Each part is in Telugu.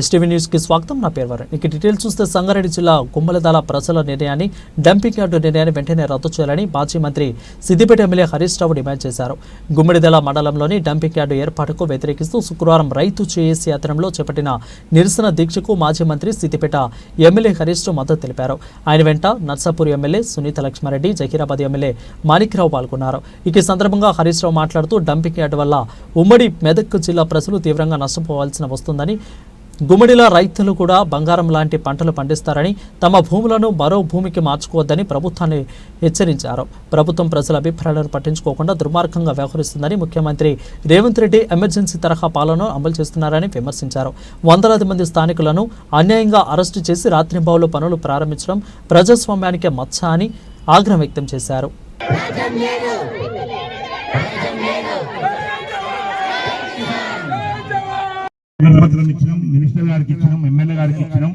ఎస్టీవీ న్యూస్కి స్వాగతం. నా పేరు వారు ఇక డీటెయిల్స్ చూస్తే సంగారెడ్డి జిల్లా గుమ్మలదాల ప్రజల నిర్ణయాన్ని డంపింగ్ యార్డు నిర్ణయాన్ని వెంటనే రద్దు చేయాలని మాజీ మంత్రి సిద్దిపేట ఎమ్మెల్యే హరీష్ రావు డిమాండ్ చేశారు. గుమ్మడిదల మండలంలోని డంపింగ్ యార్డు ఏర్పాటుకు వ్యతిరేకిస్తూ శుక్రవారం రైతు చేసి యాత్రంలో చేపట్టిన నిరసన దీక్షకు మాజీ మంత్రి సిద్దిపేట ఎమ్మెల్యే హరీష్ రావు మద్దతు తెలిపారు. ఆయన వెంట నర్సాపూర్ ఎమ్మెల్యే సునీత లక్ష్మారెడ్డి జహీరాబాద్ ఎమ్మెల్యే మాణిక్రావు పాల్గొన్నారు. ఇక ఈ సందర్భంగా హరీష్ రావు మాట్లాడుతూ డంపింగ్ యార్డు వల్ల ఉమ్మడి మెదక్ జిల్లా ప్రజలు తీవ్రంగా నష్టపోవాల్సిన వస్తుందని గుమ్మడిల రైతులు కూడా బంగారం లాంటి పంటలు పండిస్తారని తమ భూములను మరో భూమికి మార్చుకోవద్దని ప్రభుత్వాన్ని హెచ్చరించారు. ప్రభుత్వం ప్రజల అభిప్రాయాలను పట్టించుకోకుండా దుర్మార్గంగా వ్యవహరిస్తుందని ముఖ్యమంత్రి రేవంత్ రెడ్డి ఎమర్జెన్సీ తరహా పాలన అమలు చేస్తున్నారని విమర్శించారు. వందలాది మంది స్థానికులను అన్యాయంగా అరెస్టు చేసి రాత్రింబావులు పనులు ప్రారంభించడం ప్రజాస్వామ్యానికే మచ్చ అని ఆగ్రహం వ్యక్తం చేశారు. పత్రం ఇచ్చినాం మినిస్టర్ గారికి ఇచ్చినాం ఎమ్మెల్యే గారికి ఇచ్చినాం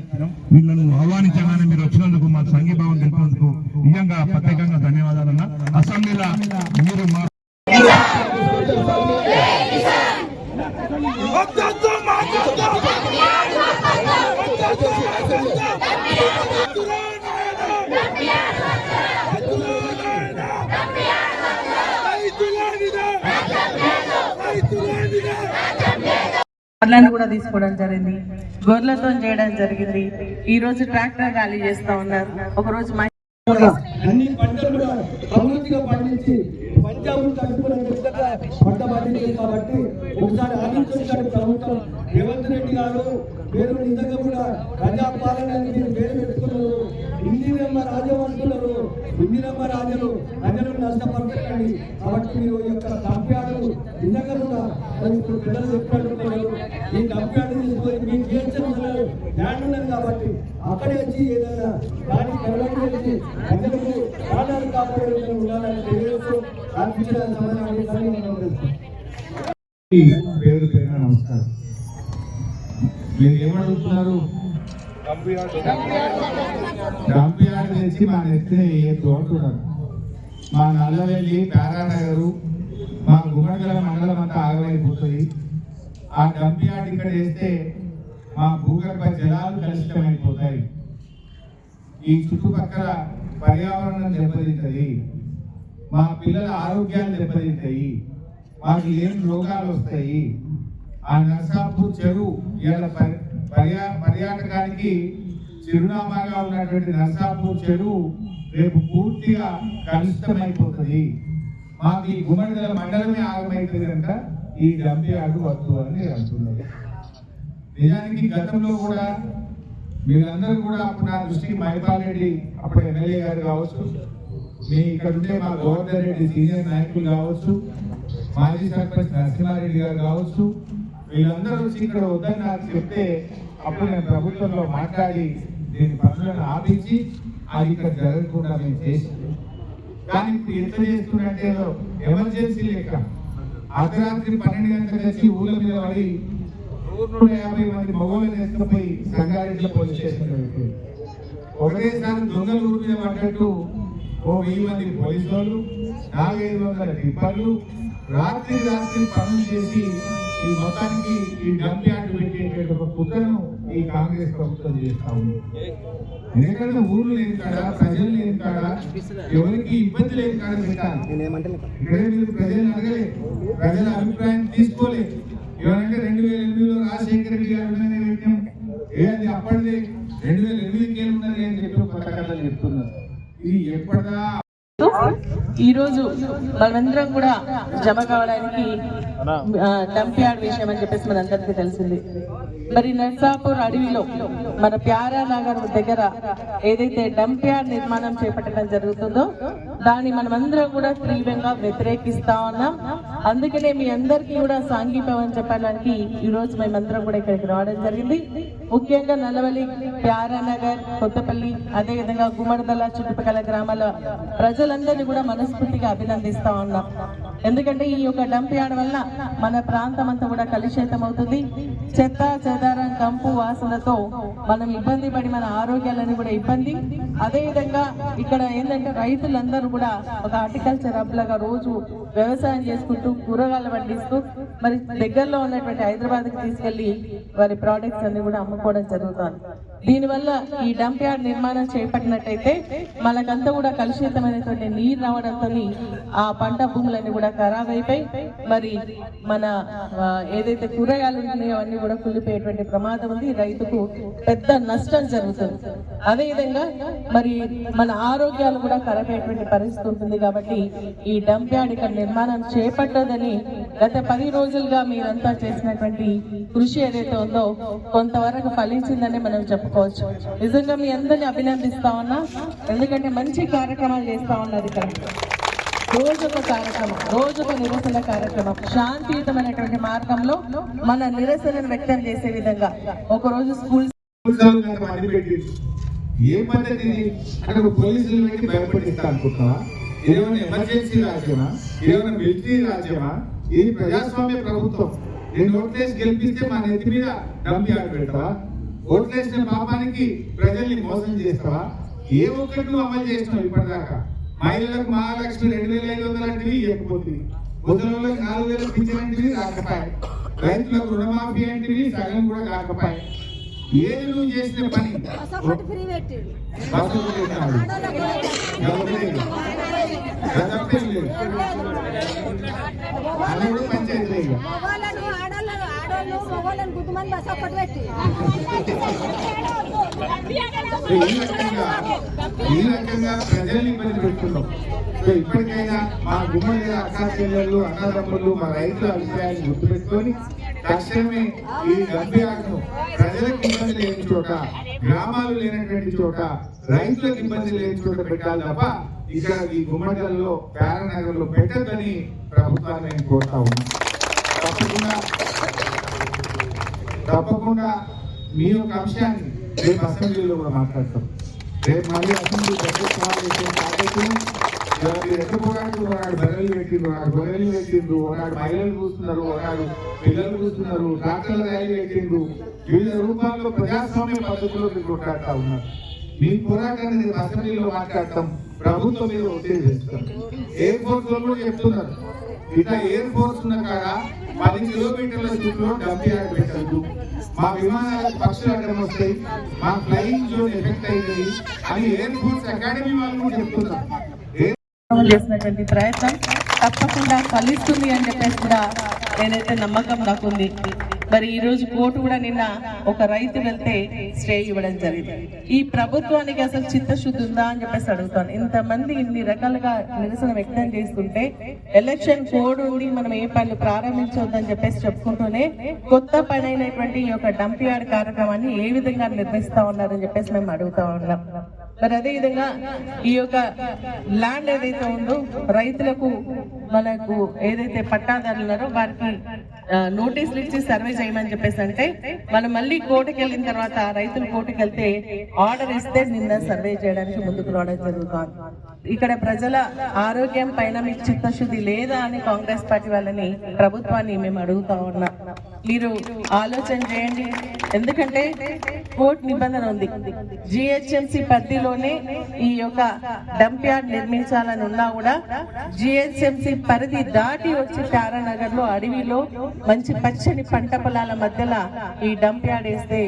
వీళ్ళను ఆహ్వానించగానే మీరు వచ్చినందుకు మా సంఘీభావం తెలిపినందుకు నిజంగా ప్రత్యేకంగా ధన్యవాదాలన్నా అసెంబ్లీలో మీరు మా గొర్రెలను కూడా తీసుకోవడం జరిగింది. గొర్రెలతో చేయడం జరిగింది. ఈ రోజు ట్రాక్టర్ గాలి చేస్తా ఉన్నారు. ఒక రోజు అన్ని పంటలు కూడా సమృద్ధిగా పండించి పంజాబ్ తడుపున విధంగా పంట పండించింది కాబట్టి ఒకసారి ఆలోచించాడు ప్రభుత్వం. రేవంత్ రెడ్డి గారు మీరు నిజంగా కూడా ప్రజాపాలన మీరు పేరు పెట్టుకున్నారు. ఇందిరమ్మ రాజ్యం రాజవంతులు ఇందిరమ్మ రాజులు ప్రజలు నష్టపరచకండి. కాబట్టి మీరు ఈ యొక్క దంప్యాడు నిజంగా కూడా ఇప్పుడు పిల్లలు చెప్పినట్టున్నారు. ఈ దంప్యాడు తీసుకొని మీకు చేస్తున్నారు ల్యాండ్ ఉన్నది కాబట్టి అక్కడే వచ్చి ఏదైనా దాన్ని డెవలప్ చేసి ప్రజలకు ప్రాణాలు కాపాడే ఉండాలని తెలియజేస్తూ అర్పించిన సమాధానాన్ని పేరు పేరు నమస్కారం. మీరు ఏమడుగుతున్నారు డంపియార్డ్ తెచ్చి మా నెత్తిన వేయద్దు అంటున్నారు మా నల్లవెల్లి పేరానగరు మా గుమ్మడిగల మండలం అంతా ఆగమైపోతుంది ఆ డంపియార్డ్ ఇక్కడ వేస్తే మా భూగర్భ జలాలు కలుషితమైపోతాయి. ఈ చుట్టుపక్కల పర్యావరణం దెబ్బతింటది. మా పిల్లల ఆరోగ్యాలు దెబ్బతింటాయి. మాకు ఏం రోగాలు వస్తాయి? ఆ నర్సాపూర్ చెరువు ఇలా పర్యా పర్యాటకానికి చిరునామాగా ఉన్నటువంటి నర్సాపూర్ చెరువు రేపు పూర్తిగా కలుషితమైపోతుంది. మాకు ఈ గుమ్మడిదల మండలమే ఆగమైతుంది కనుక ఈ డంపి అడ్డు వద్దు అని నేను అంటున్నాను. నిజానికి గతంలో కూడా మీరందరూ కూడా అప్పుడు నా దృష్టికి మైపాల్ రెడ్డి అప్పుడు ఎమ్మెల్యే గారు కావచ్చు మీ ఇక్కడ ఉండే మా గవర్నర్ రెడ్డి సీనియర్ నాయకులు కావచ్చు మాజీ సర్పంచ్ నరసింహారెడ్డి గారు కావచ్చు వీళ్ళందరూ వచ్చి ఇక్కడ వద్దని నాకు చెప్తే అప్పుడు నేను ప్రభుత్వంలో మాట్లాడి దీని పనులను ఆపించి అది ఇక్కడ జరగకుండా మేము చేసాం కానీ ఇప్పుడు ఎంత చేస్తుందంటే ఎమర్జెన్సీ లెక్క. అర్ధరాత్రి పన్నెండు గంటలకు వచ్చి ఊళ్ళ మీద పడి నూట యాభై మంది మగవాళ్ళని ఎత్తుకుపోయి సంగారెడ్డి పోలీస్ స్టేషన్ పెట్టారు. ఒకటేసారి దొంగలు ఊరి మీద పడ్డట్టు ఓ వెయ్యి మంది పోలీసు వాళ్ళు నాలుగైదు వందల టిప్పర్లు రాత్రి రాత్రి పనులు చేసి ఈ మొత్తానికి ఈ డంప్ యార్డ్ పెట్టేటువంటి ఒక కుట్రను ఈ కాంగ్రెస్ ప్రభుత్వం చేస్తా ఉంది. ఎందుకంటే ఊర్లు లేని కాడ ప్రజలు లేని కాడ ఎవరికి ఇబ్బంది లేని కాడ పెట్టాలి. ఇక్కడే మీరు ప్రజలను అడగలే ప్రజల అభిప్రాయం తీసుకోలే. ఏమంటే రెండు వేల ఎనిమిదిలో రాజశేఖర రెడ్డి గారు ఉండగానే పెట్టాం ఏది అప్పటిది? రెండు వేల ఎనిమిదికి ఉన్నది అని చెప్పి కొత్త కథలు చెప్తున్నారు. ఇది ఎప్పటిదా ఈ రోజు మనమందరం కూడా జమ కావడానికి డంప్యార్డ్ విషయం అని చెప్పేసి మనందరికీ తెలిసింది. మరి నర్సాపూర్ అడవిలో మన ప్యారా నగర్ దగ్గర ఏదైతే డంప్యార్డ్ నిర్మాణం చేపట్టడం జరుగుతుందో దాన్ని మనమందరం కూడా తీవ్రంగా వ్యతిరేకిస్తా ఉన్నాం. అందుకనే మీ అందరికీ కూడా సాంఘీభావం చెప్పడానికి ఈ రోజు మేమందరం కూడా ఇక్కడికి రావడం జరిగింది. ముఖ్యంగా నల్లవల్లి ప్యారానగర్ కొత్తపల్లి అదేవిధంగా గుమ్మడదల చుట్టుపక్కల గ్రామాల ప్రజలందరినీ కూడా మనస్ఫూర్తిగా అభినందిస్తా ఉన్నాం. ఎందుకంటే ఈ యొక్క డంప్ యార్డ్ వల్ల మన ప్రాంతం అంతా కూడా కలుషితం అవుతుంది చెత్త చెదారం కంపు వాసనతో మనం ఇబ్బంది పడి మన ఆరోగ్యాలని కూడా ఇబ్బంది. అదే విధంగా ఇక్కడ ఏంటంటే రైతులందరూ కూడా ఒక హార్టికల్చర్ హబ్ లాగా రోజు వ్యవసాయం చేసుకుంటూ కూరగాయలు పండిస్తూ మరి దగ్గరలో ఉన్నటువంటి హైదరాబాద్కి తీసుకెళ్ళి వారి ప్రోడక్ట్స్ అన్ని కూడా అమ్ముకోవడం జరుగుతుంది. దీనివల్ల ఈ డంప్ యార్డ్ నిర్మాణం చేపట్టినట్టయితే మనకంతా కూడా కలుషితమైనటువంటి నీరు రావడంతో ఆ పంట భూములన్నీ కూడా ఖరాబ్ అయిపోయి మరి మన ఏదైతే కూరగాయలు ఉన్నాయో అవన్నీ కూడా కుళ్ళిపోయేటువంటి ప్రమాదం ఉంది. రైతుకు పెద్ద నష్టం జరుగుతుంది. అదేవిధంగా మరి మన ఆరోగ్యాలు కూడా ఖరాబయ్యేటువంటి పరిస్థితి ఉంటుంది కాబట్టి ఈ డంప్ యార్డ్ ఇక్కడ నిర్మాణం చేపట్టదని గత పది రోజులుగా మీరంతా చేసినటువంటి కృషి ఏదైతే ఉందో కొంతవరకు ఫలించిందని మనం చెప్పుకోవచ్చు. నిజంగా మీ అందరిని అభినందిస్తా ఉన్నా. ఎందుకంటే మంచి కార్యక్రమాలు చేస్తా ఉన్నారు ఇక్కడ. రోజొక కార్యక్రమం రోజొక నిరసన కార్యక్రమం శాంతియుతమైనటువంటి మార్గంలో మన నిరసనను వ్యక్తం చేసే విధంగా. ఒక రోజు స్కూల్ ఏ పద్ధతి అక్కడ పోలీసులు పెట్టి భయపడిస్తా ఎమర్జెన్సీ రాజ్యమా? ఏమైనా మిలిటరీ రాజ్యమా? ఇది ప్రజాస్వామ్య ప్రభుత్వం. నేను ఓట్లేసి గెలిపిస్తే మా నెత్తి మీద డబ్బు ఆడ పెడతావా? ఓట్లేసిన పాపానికి ప్రజల్ని మోసం చేస్తావా? ఏ ఒక్కటి నువ్వు అమలు చేసినావు ఇప్పటిదాకా? మహిళలకు మహాలక్ష్మి రెండు వేల ఐదు వందల అంటే ఇవ్వకపోతుంది ముసలిళ్ళకి నాలుగు వేల పింఛన్ అంటే రాకపోయి రైతులకు రుణమాఫీ అంటే సగం కూడా కాకపోయి ఏది నువ్వు చేసిన పని పంచాయతీ ఈ రకంగా ఈ రకంగా ప్రజల్ని ఇబ్బంది సో ఇప్పటికైనా మా గుమ్మడి అక్కా చెల్లెళ్ళు అన్నదమ్ములు మా రైతుల అభిప్రాయాన్ని గుర్తుపెట్టుకొని తక్షణమే ఈ గంభీరాలను ప్రజలకు ఇబ్బంది లేని చోట గ్రామాలు లేనటువంటి చోట రైతులకు ఇబ్బంది లేని చోట పెట్టాలి తప్ప ఇక్కడ ఈ గుమ్మడిలో పేరనగర్లో పెట్టద్దని ప్రభుత్వాన్ని నేను కోరుతా ఉన్నాను. తప్పకుండా తప్పకుండా మీ యొక్క అంశాన్ని రేపు అసెంబ్లీలో కూడా మాట్లాడతాం. రేపు మళ్ళీ అసెంబ్లీ బడ్జెట్ ఎక్కడ పోరాడుతూ ఒకనాడు బర్రెలు పెట్టిండ్రు ఒకనాడు గొర్రెలు పెట్టిండ్రు ఒకనాడు మహిళలు చూస్తున్నారు ఒకనాడు పిల్లలు చూస్తున్నారు డాక్టర్ల ర్యాలీ పెట్టిండ్రు. వివిధ రూపాల్లో ప్రజాస్వామ్య పద్ధతిలో మీరు కొట్లాడుతూ ఉన్నారు. మీ పోరాటాన్ని నేను అసెంబ్లీలో మాట్లాడతాం ప్రభుత్వం మీద ఒత్తిడి చేస్తాం ఎయిర్ ఫోర్స్లో కూడా చెప్తున్నారు ఇట్లా ఎయిర్ ఫోర్స్ ఉన్న కాడ పది కిలోమీటర్ల చుట్టూ డబ్బు యాడ్ మా విమానాలకు పక్షులు అడ్డం వస్తాయి మా ఫ్లయింగ్ జోన్ ఎఫెక్ట్ అవుతుంది అని ఎయిర్ ఫోర్స్ అకాడమీ వాళ్ళు కూడా చెప్తున్నారు. ఎయిర్ చేసినటువంటి ప్రయత్నం తప్పకుండా ఫలిస్తుంది అని చెప్పేసి కూడా నేనైతే నమ్మకం నాకుంది. మరి ఈ రోజు కోర్టు కూడా నిన్న ఒక రైతు వెళ్తే స్టే ఇవ్వడం జరిగింది. ఈ ప్రభుత్వానికి అసలు చిత్తశుద్ధి ఉందా అని చెప్పేసి అడుగుతాను. ఇంతమంది ఇన్ని రకాలుగా నిరసన వ్యక్తం చేస్తుంటే ఎలక్షన్ కోడ్ ఉండి మనం ఏ పనులు ప్రారంభించవద్దని చెప్పేసి చెప్పుకుంటూనే కొత్త పని అయినటువంటి ఈ యొక్క డంప్ యార్డ్ కార్యక్రమాన్ని ఏ విధంగా నిర్మిస్తా ఉన్నారని చెప్పేసి మేము అడుగుతా ఉన్నాం. మరి అదే విధంగా ఈ యొక్క ల్యాండ్ ఏదైతే ఉందో రైతులకు మనకు ఏదైతే పట్టాదారులు ఉన్నారో వారికి నోటీసులు ఇచ్చి సర్వే చేయమని చెప్పేసి అంటే మనం మళ్ళీ కోర్టుకి వెళ్ళిన తర్వాత రైతులు కోర్టుకి వెళ్తే ఆర్డర్ ఇస్తే నిన్న సర్వే చేయడానికి ముందుకు రావడం జరుగుతుంది. ఇక్కడ ప్రజల ఆరోగ్యం పైన మీకు చిత్తశుద్ధి లేదా అని కాంగ్రెస్ పార్టీ వాళ్ళని ప్రభుత్వాన్ని మేము అడుగుతా ఉన్నాం. మీరు ఆలోచన చేయండి. ఎందుకంటే కోర్టు నిబంధన ఉంది. జిహెచ్ఎంసి పరిధిలోనే ఈ యొక్క డంప్ యార్డ్ నిర్మించాలని ఉన్నా కూడా జిహెచ్ఎంసి పరిధి దాటి వచ్చి తారానగర్లో అడవిలో మంచి పచ్చని పంట పొలాల మధ్యలో ఈ డంప్ యార్డ్ వేస్తే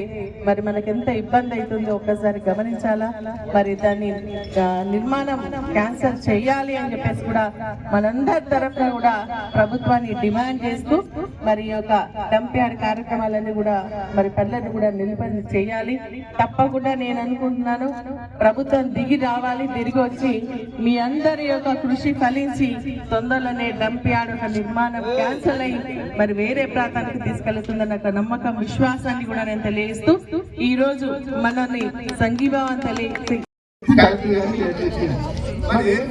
మరి మనకు ఎంత ఇబ్బంది అవుతుందో ఒక్కసారి గమనించాలా? మరి దాన్ని నిర్మాణం క్యాన్సల్ చేయాలి అని చెప్పేసి కూడా మనందరి తరఫున కూడా ప్రభుత్వాన్ని డిమాండ్ చేస్తూ మరి ఈ యొక్క డంప్ కార్యక్రమాలన్నీ కూడా మరి పనులను కూడా నిలుపడి చేయాలి. తప్పకుండా నేను అనుకుంటున్నాను ప్రభుత్వం దిగి రావాలి తిరిగి వచ్చి మీ అందరి యొక్క కృషి ఫలించి తొందరలోనే డంప్ ఒక నిర్మాణం క్యాన్సల్ అయ్యి మరి వేరే ప్రాంతానికి తీసుకెళ్తుందన్న ఒక నమ్మకం విశ్వాసాన్ని కూడా నేను తెలియజేస్తూ ఈ రోజు మనల్ని సంఘీభావం తెలియ మరి ఏం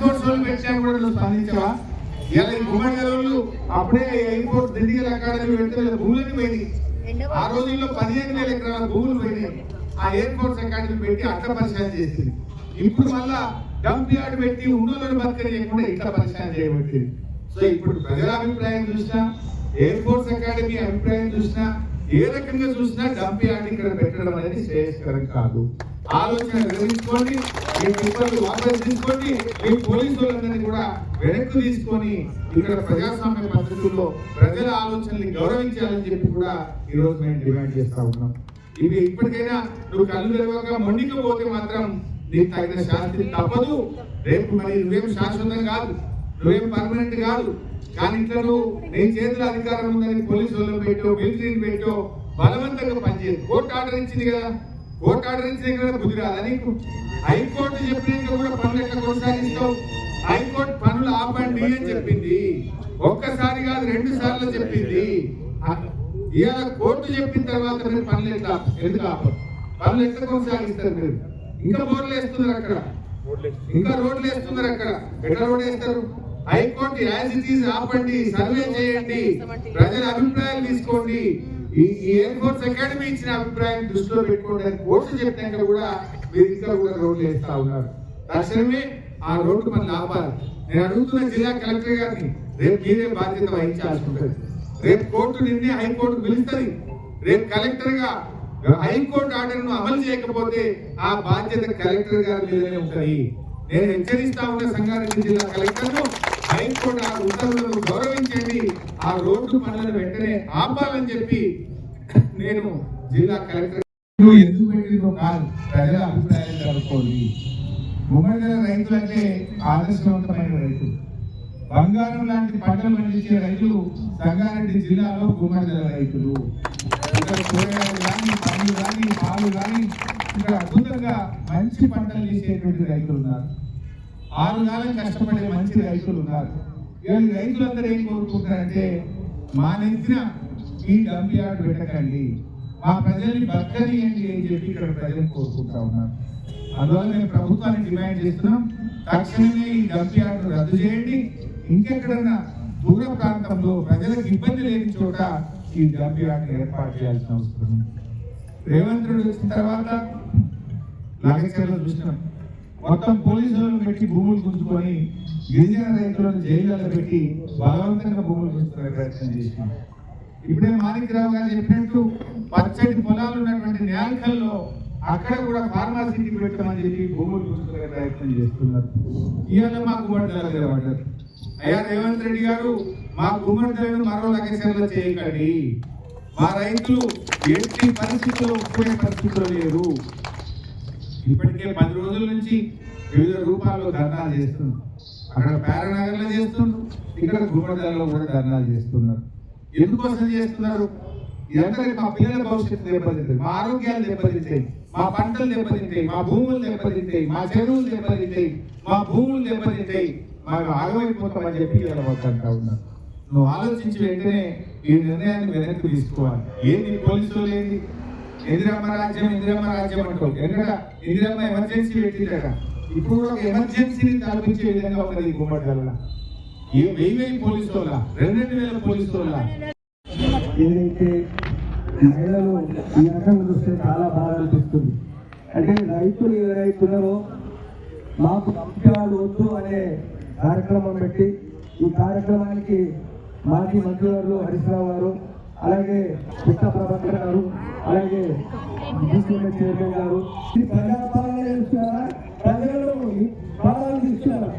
కూడా నువ్వు స్పందించవా? ఇలా ఈ గుమ్మడి అప్పుడే ఎయిర్ ఫోర్స్ దిండిగల్ అకాడమీ పెడితే వీళ్ళ భూములకి పోయినాయి ఆ రోజుల్లో పదిహేను వేల ఎకరాల భూములు పోయినాయి. ఆ ఎయిర్ ఫోర్స్ అకాడమీ పెట్టి అట్ట పరిశీలన చేసింది. ఇప్పుడు మళ్ళా డంప్ యార్డ్ పెట్టి ఉన్నోళ్ళని బతకనియకుండా ఇట్లా పరిశీలన చేయబట్టింది. సో ఇప్పుడు ప్రజల అభిప్రాయం చూసినా ఎయిర్ ఫోర్స్ అకాడమీ అభిప్రాయం చూసినా ఏ రకంగా చూసినా డంప్ యార్డ్ ఇక్కడ పెట్టడం అనేది శ్రేయస్కరం కాదు. ఆలోచన విరమించుకోండి మీ పేపర్లు వాపస్ తీసుకోండి మీ పోలీసు వాళ్ళందరినీ కూడా వెనక్కి తీసుకొని ఇక్కడ ప్రజాస్వామ్య పద్ధతుల్లో ప్రజల ఆలోచనల్ని గౌరవించాలని చెప్పి కూడా ఈ రోజు మేము డిమాండ్ చేస్తా ఉన్నాం. ఇది ఇప్పటికైనా నువ్వు కళ్ళు తెరవక మొండికి పోతే మాత్రం నీకు తగిన శాస్తి తప్పదు. రేపు మరి నువ్వేం శాశ్వతం కాదు. నువ్వేం పర్మనెంట్ కాదు. కానీ ఇట్లా నువ్వు నీ చేతిలో అధికారం ఉందని పోలీసు వాళ్ళు పెట్టో మిలిటరీని పెట్టో బలవంతంగా పనిచేయదు కోర్టు ఆర్డర్ ఇచ్చింది కదా. కోర్టు ఆర్డర్ ఇచ్చింది కదా బుద్ధి రాదా నీకు హైకోర్టు చెప్పినాక కూడా పనులు ఎట్లా కొనసాగిస్తావు? హైకోర్టు పనులు ఆపండి అని చెప్పింది. ఒక్కసారి కాదు రెండు సార్లు చెప్పింది. ఇవాళ కోర్టు చెప్పిన తర్వాత మీరు పనులు ఎట్లా ఎందుకు ఆపరు? పనులు ఎట్లా కొనసాగిస్తారు మీరు? ఇంకా బోర్లు వేస్తున్నారు అక్కడ ఇంకా రోడ్లు వేస్తున్నారు అక్కడ. ఎట్లా రోడ్ వేస్తారు high court as it is ఆపండి సర్వే చేయండి ప్రజల అభిప్రాయాలు తీసుకోండి. ఈ ఎయిర్ ఫోర్స్ అకాడమీ ఇచ్చిన అభిప్రాయం దృష్టిలో పెట్టుకోండి అని కోర్టు చెప్పినాక కూడా మీరు ఇంకా కూడా రోడ్లు వేస్తా ఉన్నారు. తక్షణమే ఆ రోడ్డు మన ఆపాలి. నేను అడుగుతున్న జిల్లా కలెక్టర్ గారిని రేపు మీరే బాధ్యత వహించాల్సి ఉంటుంది. రేపు కోర్టు నిన్నే హైకోర్టు పిలుస్తుంది. రేపు కలెక్టర్గా హైకోర్టు ఆర్డర్ను అమలు చేయకపోతే ఆ బాధ్యత కలెక్టర్ గారి మీదనే ఉంటాయి నేను హెచ్చరిస్తా ఉన్న సంగారెడ్డి జిల్లా కలెక్టర్ను హైకోర్టు ఆ ఉత్తర్వులను గౌరవించండి ఆ రోడ్డు పనులను వెంటనే ఆపాలని చెప్పి నేను జిల్లా కలెక్టర్ ఎందుకు పెట్టిందో కాదు ప్రజల అభిప్రాయాలు కలుపుకోండి ఉమ్మడి రైతులంటే ఆదర్శవంతమైన రైతులు. బంగారం లాంటి పంటలు పండించే రైతులు సంగారెడ్డి జిల్లాలో గుమ్మడి రైతులు. ఇక్కడ కూరగాయలు కానీ పండ్లు కానీ పాలు కానీ ఇక్కడ అద్భుతంగా మంచి పంటలు తీసేటువంటి రైతులు ఉన్నారు. ఆరు కాలం కష్టపడే మంచి రైతులు ఉన్నారు. ఇవాళ రైతులందరూ ఏం కోరుకుంటారంటే మా నెత్తిన ఈ డంప్ యార్డ్ పెట్టకండి. మా ప్రజల్ని బతకనియండి అని చెప్పి ఇక్కడ ప్రజలు కోరుకుంటా ఉన్నారు. అందువల్ల మేము ప్రభుత్వాన్ని డిమాండ్ చేస్తున్నాం. తక్షణమే ఈ డంప్ యార్డ్ రద్దు చేయండి. ఇంకెక్కడన్నా దూర ప్రాంతంలో ప్రజలకు ఇబ్బంది లేని చోట ఈ డంప్ యార్డ్ ఏర్పాటు చేయాల్సిన అవసరం రేవంత్ రెడ్డి వచ్చిన తర్వాత నాగేశ్వరలో చూసినాం. మొత్తం పోలీసులను పెట్టి భూములు గుంజుకొని గిరిజన రైతులను జైళ్ళలో పెట్టి బలవంతంగా భూములు గుంజుకునే ప్రయత్నం చేసినాం. ఇప్పుడే మాణిక్రావు గారు చెప్పినట్టు పచ్చటి పొలాలు ఉన్నటువంటి న్యాయకల్లో అక్కడ కూడా ఫార్మాసిటీకి పెట్టమని చెప్పి భూములు గుంజుకునే ప్రయత్నం చేస్తున్నారు. ఇవాళ మా గుమ్మడిదల మీద పడ్డారు. అయ్యా రేవంత్ రెడ్డి గారు మా గుమ్మడిదలను మరో లక్షల్లో చేయకండి. మా రైతులు ఎట్టి పరిస్థితుల్లో ఒప్పుకునే పరిస్థితుల్లో లేరు. ఇప్పటికే పది రోజుల నుంచి వివిధ రూపాల్లో ధర్నాలు చేస్తున్నారు. అక్కడ పారానగర్లో చేస్తున్నారు. ఇక్కడ గుమ్మడిదలలో కూడా ధర్నాలు చేస్తున్నారు. ఎందుకోసం చేస్తున్నారు? ఇదంతా మా పిల్లల భవిష్యత్తు దెబ్బతింటాయి మా ఆరోగ్యాలు దెబ్బతింటాయి. మా పంటలు దెబ్బతింటాయి. మా భూములు దెబ్బతింటాయి. మా చెరువులు దెబ్బతింటాయి. మా భూములు దెబ్బతింటాయి. మాకు ఆగమైపోతామని చెప్పి ఇలా వద్దంటా ఉన్నారు. నువ్వు ఆలోచించి వెంటనే ఈ నిర్ణయాన్ని వెనక్కి తీసుకోవాలి. ఏంది? పోలీసులు ఏంది? ఇందిరమ్మ రాజ్యం ఇందిరమ్మ రాజ్యం అంటూ ఎందుకంటే ఇందిరమ్మ ఎమర్జెన్సీ పెట్టిందట. ఇప్పుడు ఒక ఎమర్జెన్సీని తలపించే విధంగా ఉన్నది ఈ గుమ్మడిదల ఏ వెయ్యి వెయ్యి పోలీసు వాళ్ళ రెండు రెండు వేల పోలీసు వాళ్ళ ఏదైతే మహిళలు ఈ రకంగా చూస్తే చాలా బాధ అనిపిస్తుంది. అంటే రైతులు ఎవరైతున్నారో మాకు పంపించాలు వద్దు అనే కార్యక్రమం పెట్టి ఈ కార్యక్రమానికి మాజీ మంత్రివర్లు హరీశ్రావు గారు అలాగే పుట్ట ప్రభాకర్ గారు అలాగే చైర్మన్ గారు. ఈ ప్రజాపాలన చేస్తున్నారా? ప్రజలను పాలన తీసుకున్నారా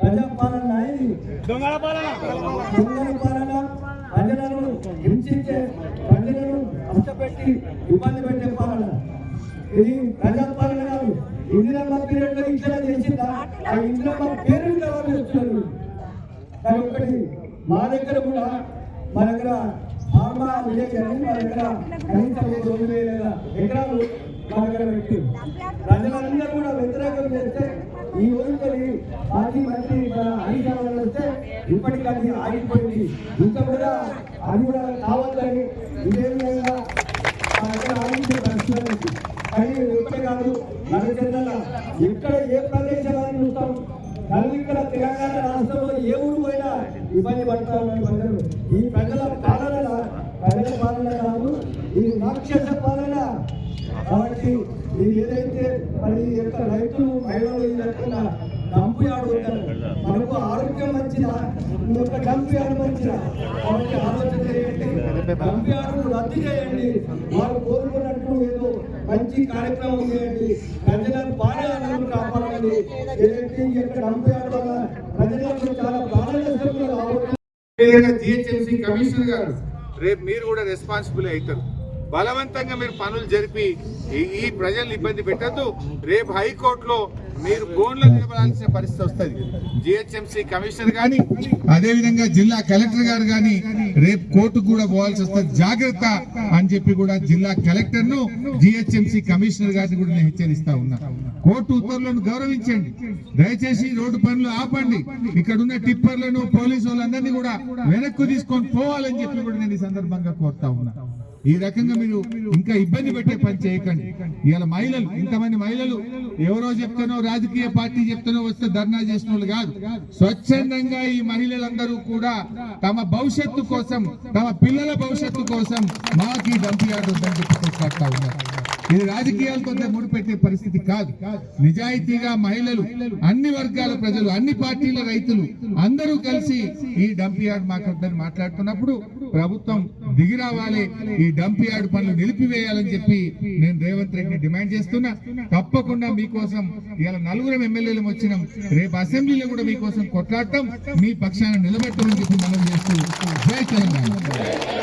ప్రజాపాలన ఇది దొంగల పాలన. ప్రజలను హింసించే ప్రజలను ఇబ్బంది పెట్టే పాలన. ఇది ప్రజాపాలన కాదు. ఇందిరమ్మ పీరియడ్లో ఇట్లా చేసిందా ఆ ఇందిరమ్మ పేరు ఒకటి మా దగ్గర కూడా మన దగ్గర ఫార్మా విలేజ్ మన దగ్గర కనీసం రెండు వేల ఎకరాలు మన దగ్గర పెట్టి ప్రజలందరూ కూడా వ్యతిరేకం చేస్తే ఈ రోజుకొని మాజీ మంత్రి మన హరిశరణ వస్తే ఇప్పటికీ ఆగిపోయింది. ఇంకా కూడా అది కూడా కావద్దని ఇదే విధంగా ఆగించే పరిస్థితి కానీ ఒక్కటే కాదు నలుగురిలో ఎక్కడ ఏ ప్రదేశాలని చూస్తాం? నలుగు ఇక్కడ తెలంగాణ రాష్ట్రంలో ఏ ఊరు పోయినా ఇబ్బంది పడతా ఉన్నారు ప్రజలు ఈ ప్రజల పాలన ప్రజల పాలన కాదు ఇది రాక్షస పాలన కాబట్టి ఇది ఏదైతే మరి యొక్క రైతులు మహిళలు ఈ రకంగా డంపు యార్డ్ మనకు ఆరోగ్యం మంచిదా? మీ యొక్క డంపు యార్డ్ మంచిదా? కాబట్టి ఆలోచన చేయండి డంపు యార్డును రద్దు చేయండి. వారు కోరుకున్నట్టు ఏదో మంచి కార్యక్రమం చేయండి. ప్రజలను పాడేయాలని కాపాడండి. ఏదైతే ఈ యొక్క డంపు యార్డ్ వల్ల ప్రజలకు చాలా ప్రాణ నష్టం జిహెచ్ఎంసీ కమిషనర్ గారు రేపు మీరు కూడా రెస్పాన్సిబుల్ అవుతారు. బలవంతంగా మీరు పనులు జరిపి ఈ- ప్రజల్ని ఇబ్బంది పెట్టద్దు. రేపు హైకోర్టులో మీరు బోన్లో నిలబడాల్సిన పరిస్థితి వస్తుంది. జిహెచ్ఎంసీ కమిషనర్ గాని అదేవిధంగా జిల్లా కలెక్టర్ గారు గాని రేపు కోర్టుకు కూడా పోవాల్సి వస్తుంది. జాగ్రత్త అని చెప్పి కూడా జిల్లా కలెక్టర్ను జిహెచ్ఎంసీ కమిషనర్ గారిని కూడా నేను హెచ్చరిస్తా ఉన్నా. కోర్టు ఉత్తర్వులను గౌరవించండి. దయచేసి రోడ్డు పనులు ఆపండి. ఇక్కడ ఉన్న టిప్పర్లను పోలీసు వాళ్ళందరినీ కూడా వెనక్కు తీసుకొని పోవాలని చెప్పి కూడా నేను ఈ సందర్భంగా కోరుతా ఉన్నా. ఈ రకంగా మీరు ఇంకా ఇబ్బంది పెట్టే పని చేయకండి. ఇవాళ మహిళలు ఇంతమంది మహిళలు ఎవరో చెప్తానో రాజకీయ పార్టీ చెప్తానో వస్తే ధర్నా చేసిన వాళ్ళు కాదు. స్వచ్ఛందంగా ఈ మహిళలందరూ కూడా తమ భవిష్యత్తు కోసం తమ పిల్లల భవిష్యత్తు కోసం మాకు ఈ దంపి ఆటో చెప్పి ఉన్నారు. ఇది రాజకీయాలతో ముడిపెట్టే పరిస్థితి కాదు. నిజాయితీగా మహిళలు అన్ని వర్గాల ప్రజలు అన్ని పార్టీల రైతులు అందరూ కలిసి ఈ డంప్ యార్డ్ మాకొద్దని మాట్లాడుతున్నప్పుడు ప్రభుత్వం దిగి రావాలి ఈ డంప్ యార్డ్ పనులు నిలిపివేయాలని చెప్పి నేను రేవంత్ రెడ్డిని డిమాండ్ చేస్తున్నా. తప్పకుండా మీకోసం ఇలా నలుగురం ఎమ్మెల్యేలు వచ్చినాం. రేపు అసెంబ్లీలో కూడా మీకోసం కొట్లాడటం మీ పక్షాన నిలబెట్టమని చెప్పి మనం చేస్తూ జై తెలంగాణ.